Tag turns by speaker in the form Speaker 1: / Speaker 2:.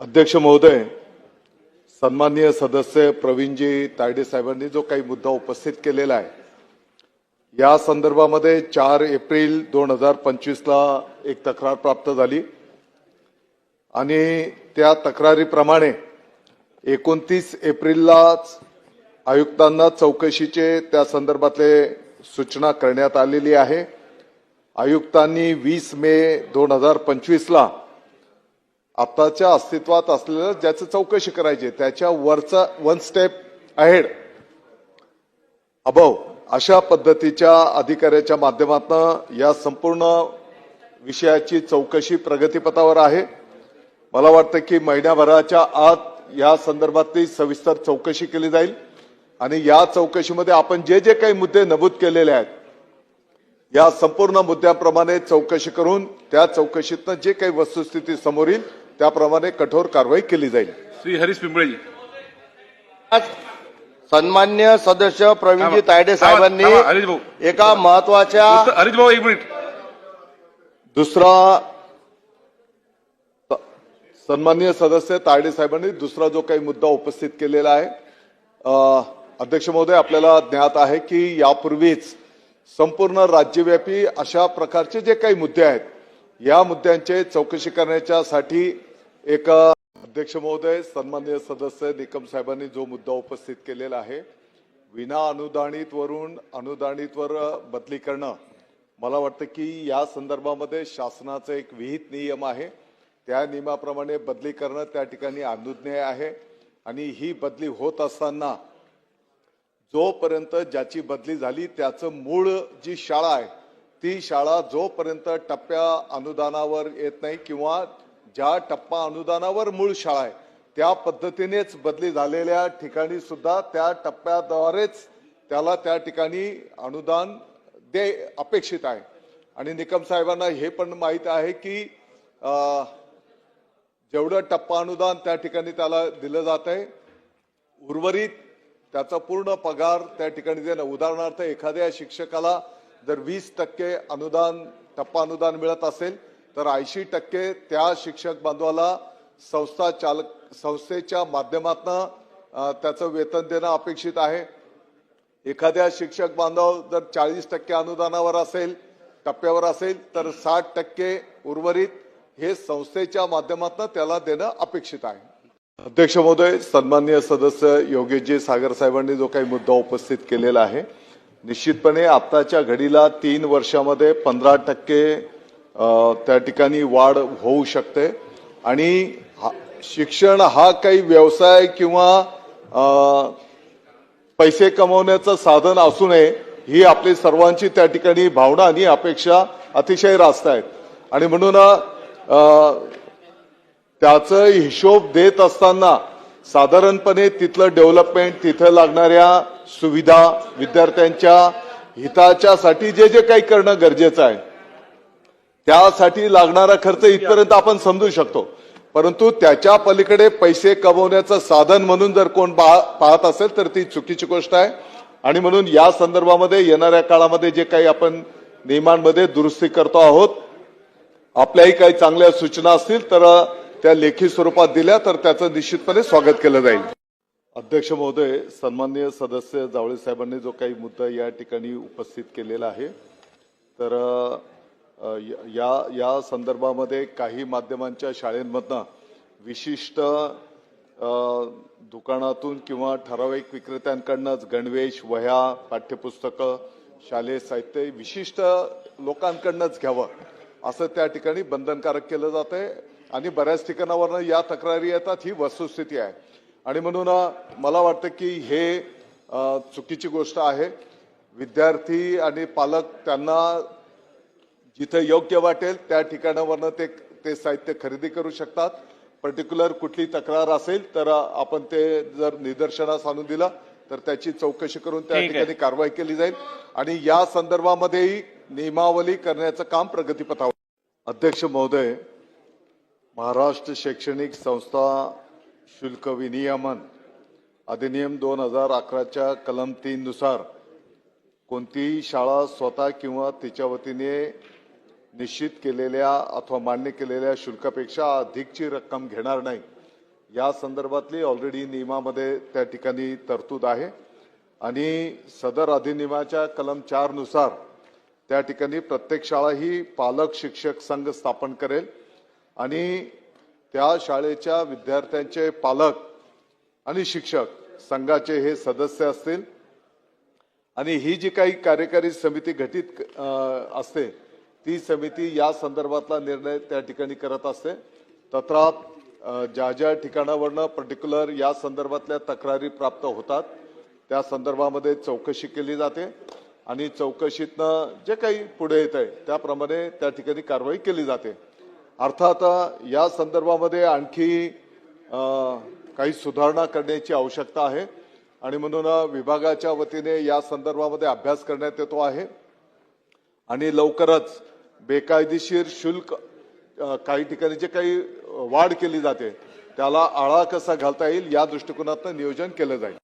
Speaker 1: अध्यक्ष महोदय सन्माननीय सदस्य प्रवीणजी तायडे साहेबांनी जो काही मुद्दा उपस्थित केलेला आहे या संदर्भामध्ये चार एप्रिल दोन हजार पंचवीसला एक तक्रार प्राप्त झाली. आणि त्या तक्रारीप्रमाणे एकोणतीस एप्रिललाच आयुक्तांना चौकशीचे त्या संदर्भातले सूचना करण्यात आलेली आहे. आयुक्तांनी वीस मे दोन हजार पंचवीसला आत्ताच्या अस्तित्वात असलेलं ज्याचं चौकशी करायची त्याच्या वरचा वन स्टेप अहेड अबव अशा पद्धतीच्या अधिकाऱ्याच्या माध्यमातून या संपूर्ण विषयाची चौकशी प्रगतीपथावर आहे. मला वाटतं की महिन्याभराच्या आत या संदर्भातली सविस्तर चौकशी केली जाईल. आणि या चौकशीमध्ये आपण जे जे काही मुद्दे नमूद केलेले आहेत या संपूर्ण मुद्द्याप्रमाणे चौकशी करून त्या चौकशीतनं जे काही वस्तुस्थिती समोर येईल त्याप्रमाणे कठोर कारवाई केली जाईल.
Speaker 2: श्री हरीश पिंपळेजी
Speaker 3: आज सन्मान्य सदस्य प्रवीणजी. तायडे साहेबांनी
Speaker 2: थांबा, हरीश भाऊ.
Speaker 3: एका
Speaker 2: महत्त्वाच्या हरीश भाऊ एक मिनिट.
Speaker 1: दुसरा स- सन्माननीय सदस्य तायडे साहेबांनी दुसरा जो काही मुद्दा उपस्थित केलेला आहे अ, अध्यक्ष महोदय आपल्याला ज्ञात आहे की यापूर्वीच संपूर्ण राज्यव्यापी अशा प्रकारचे जे काही मुद्दे आहेत या मुद्द्यांचे चौकशी करण्याच्यासाठी एक अध्यक्ष महोदय सन्माननीय सदस्य निकम साहेबांनी जो मुद्दा उपस्थित केलेला आहे विना अनुदानित वरून अनुदानितवर बदली करणं मला वाटतं की या संदर्भामध्ये शासनाचा एक विहित नियम आहे. त्या नियमाप्रमाणे बदली करणं त्या ठिकाणी अनुज्ञेय आहे. आणि ही बदली होत असताना जोपर्यंत ज्याची बदली झाली त्याचं मूळ जी शाळा आहे ती शाळा जोपर्यंत टप्प्या अनुदानावर येत नाही किंवा ज्या टप्पा अनुदानावर मूळ शाळा आहे त्या पद्धतीनेच बदली झालेल्या ठिकाणी सुद्धा त्या टप्प्याद्वारेच त्याला त्या ठिकाणी अनुदान दे अपेक्षित आहे. आणि निकम साहेबांना हे पण माहीत आहे की जेवढं टप्पा अनुदान त्या ठिकाणी त्याला दिलं जात आहे उर्वरित त्याचा पूर्ण पगार त्या ठिकाणी देणं. उदाहरणार्थ एखाद्या शिक्षकाला जर वीस टक्के अनुदान टप्पा अनुदान मिळत असेल तर ऐंशी टक्के त्या शिक्षक बांधवाला संस्था चालक संस्थेच्या माध्यमातून त्याचं वेतन देणं अपेक्षित आहे. एखाद्या शिक्षक बांधव जर चाळीस टक्के अनुदानावर असेल टप्प्यावर असेल तर साठ टक्के उर्वरित हे संस्थेच्या माध्यमातून त्याला देणं अपेक्षित आहे. अध्यक्ष महोदय सन्माननीय सदस्य योगेशजी सागर साहेबांनी जो काही मुद्दा उपस्थित केलेला आहे निश्चितपणे आत्ताच्या घडीला तीन वर्षामध्ये पंधरा टक्के त्या ठिकाणी वाढ होऊ शकते. आणि हा- शिक्षण हा काही व्यवसाय किंवा पैसे कमवण्याचं साधन असू नये ही आपली सर्वांची त्या ठिकाणी भावना आणि अपेक्षा अतिशय रास्त आहेत. आणि म्हणून त्याचं हिशोब देत असताना साधारणपणे तिथलं डेव्हलपमेंट तिथं लागणाऱ्या सुविधा विद्यार्थ्यांच्या हिताच्यासाठी जे जे काही करणं गरजेचं आहे त्यासाठी लागणारा खर्च इथपर्यंत आपण समजू शकतो. परंतु त्याच्या पलीकडे पैसे कमवण्याचं साधन म्हणून जर कोण पाहत असेल तर ती चुकीची गोष्ट आहे. आणि म्हणून या संदर्भामध्ये येणाऱ्या काळामध्ये जे काही आपण नियमांमध्ये दुरुस्ती करतो आहोत आपल्याही काही चांगल्या सूचना असतील तर त्या लेखी स्वरूपात दिल्या तर त्याचं निश्चितपणे स्वागत केलं जाईल. अध्यक्ष महोदय सन्माननीय सदस्य जावळे साहेबांनी जो काही मुद्दा या ठिकाणी उपस्थित केलेला आहे तर या या संदर्भामध्ये काही माध्यमांच्या शाळेंमधनं विशिष्ट दुकानातून किंवा ठराविक विक्रेत्यांकडनंच गणवेश वह्या पाठ्यपुस्तकं शालेय साहित्य विशिष्ट लोकांकडनंच घ्यावं असं त्या ठिकाणी बंधनकारक केलं जात आहे आणि बऱ्याच ठिकाणावरनं या तक्रारी येतात ही वस्तुस्थिती आहे. आणि म्हणून मला वाटतं की हे चुकीची गोष्ट आहे. विद्यार्थी आणि पालक त्यांना जिथे योग्य वाटेल त्या ठिकाणावरनं ते ते साहित्य खरेदी करू शकतात. पर्टिक्युलर कुठली तक्रार असेल तर आपण ते जर निदर्शनास आणून दिलं तर त्याची चौकशी करून त्या. ठिकाणी कारवाई केली जाईल. आणि या संदर्भामध्येही नियमावली करण्याचं काम प्रगतीपथावर अध्यक्ष महोदय महाराष्ट्र शैक्षणिक संस्था शुल्क विनियमन अधिनियम दोन हजार अकराच्या कलम तीननुसार कोणतीही शाळा स्वतः किंवा तिच्या वतीने निश्चित केलेल्या अथवा मान्य केलेल्या शुल्कापेक्षा अधिकची रक्कम घेणार नाही. या संदर्भातली ऑलरेडी नियमामध्ये त्या ठिकाणी तरतूद आहे. आणि सदर अधिनियमाच्या कलम चारनुसार त्या ठिकाणी प्रत्येक शाळा ही पालक शिक्षक संघ स्थापन करेल. आणि त्या शाळेच्या विद्यार्थ्यांचे पालक आणि शिक्षक संघाचे हे सदस्य असतील. आणि ही जी काही कार्यकारी समिती घटित असते ती समिती या संदर्भातला निर्णय त्या ठिकाणी करत असते. तत्रात ज्या ज्या ठिकाणावरनं पर्टिक्युलर या संदर्भातल्या तक्रारी प्राप्त होतात त्या संदर्भामध्ये चौकशी केली जाते आणि चौकशीतनं जे काही पुढे येत आहे त्याप्रमाणे त्या ठिकाणी कारवाई केली जाते. अर्थात या संदर्भामध्ये आणखी काही सुधारणा करण्याची आवश्यकता आहे. आणि म्हणून विभागाच्या वतीने या संदर्भामध्ये अभ्यास करण्यात येतो आहे. आणि लवकरच बेकायदेशीर शुल्क काही ठिकाणी जे काही वाढ केली जाते त्याला आळा कसा घालता येईल या दृष्टिकोनातून नियोजन केलं जाईल.